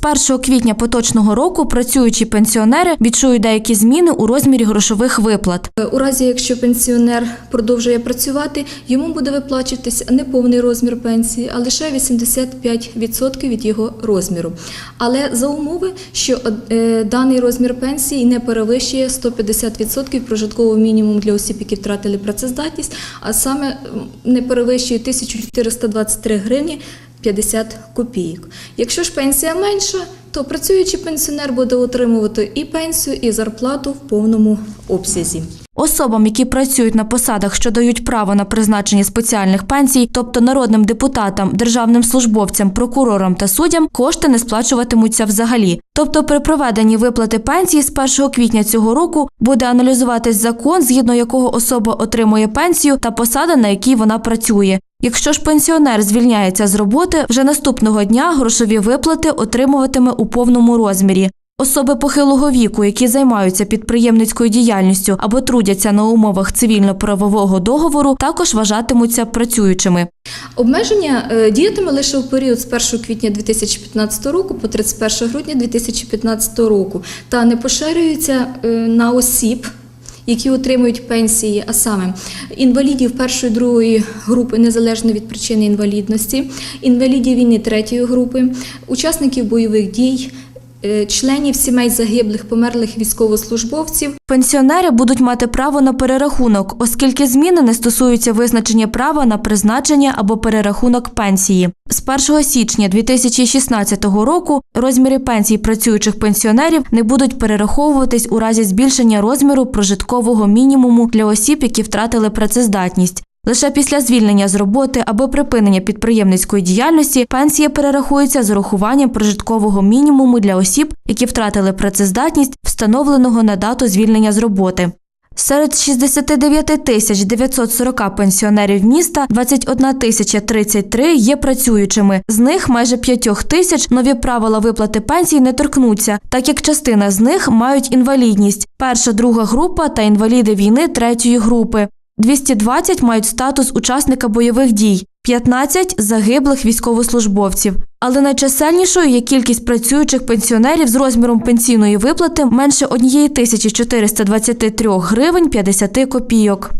З 1 квітня поточного року працюючі пенсіонери відчують деякі зміни у розмірі грошових виплат. У разі, якщо пенсіонер продовжує працювати, йому буде виплачуватись не повний розмір пенсії, а лише 85% від його розміру. Але за умови, що е, даний розмір пенсії не перевищує 150% прожиткового мінімуму для осіб, які втратили працездатність, а саме не перевищує 1423 гривні 50 копійок. Якщо ж пенсія менша, то працюючий пенсіонер буде отримувати і пенсію, і зарплату в повному обсязі. Особам, які працюють на посадах, що дають право на призначення спеціальних пенсій, тобто народним депутатам, державним службовцям, прокурорам та суддям, кошти не сплачуватимуться взагалі. Тобто, при проведенні виплати пенсії з 1 квітня цього року буде аналізуватись закон, згідно якого особа отримує пенсію та посада, на якій вона працює. Якщо ж пенсіонер звільняється з роботи, вже наступного дня грошові виплати отримуватиме у повному розмірі. Особи похилого віку, які займаються підприємницькою діяльністю або трудяться на умовах цивільно-правового договору, також вважатимуться працюючими. Обмеження е, діятиме лише у період з 1 квітня 2015 року по 31 грудня 2015 року та не поширюється е, на осіб. Які отримують пенсії, а саме інвалідів першої другої групи незалежно від причини інвалідності, інвалідів війни третьої групи, учасників бойових дій, членів сімей загиблих померлих військовослужбовців, Пенсіонери будуть мати право на перерахунок, оскільки зміни не стосуються визначення права на призначення або перерахунок пенсії. З 1 січня 2016 року розміри пенсій працюючих пенсіонерів не будуть перераховуватись у разі збільшення розміру прожиткового мінімуму для осіб, які втратили працездатність. Лише після звільнення з роботи або припинення підприємницької діяльності пенсія перерахується з урахуванням прожиткового мінімуму для осіб, які втратили працездатність, встановленого на дату звільнення з роботи. Серед 69 тисяч 940 пенсіонерів міста 21 тисяча 33 є працюючими. З них майже 5 тисяч нові правила виплати пенсій не торкнуться, так як частина з них мають інвалідність – перша, друга група та інваліди війни третьої групи. 220 мають статус учасника бойових дій, 15 – загиблих військовослужбовців. Але найчисельнішою є кількість працюючих пенсіонерів з розміром пенсійної виплати менше 1423 гривень 50 копійок.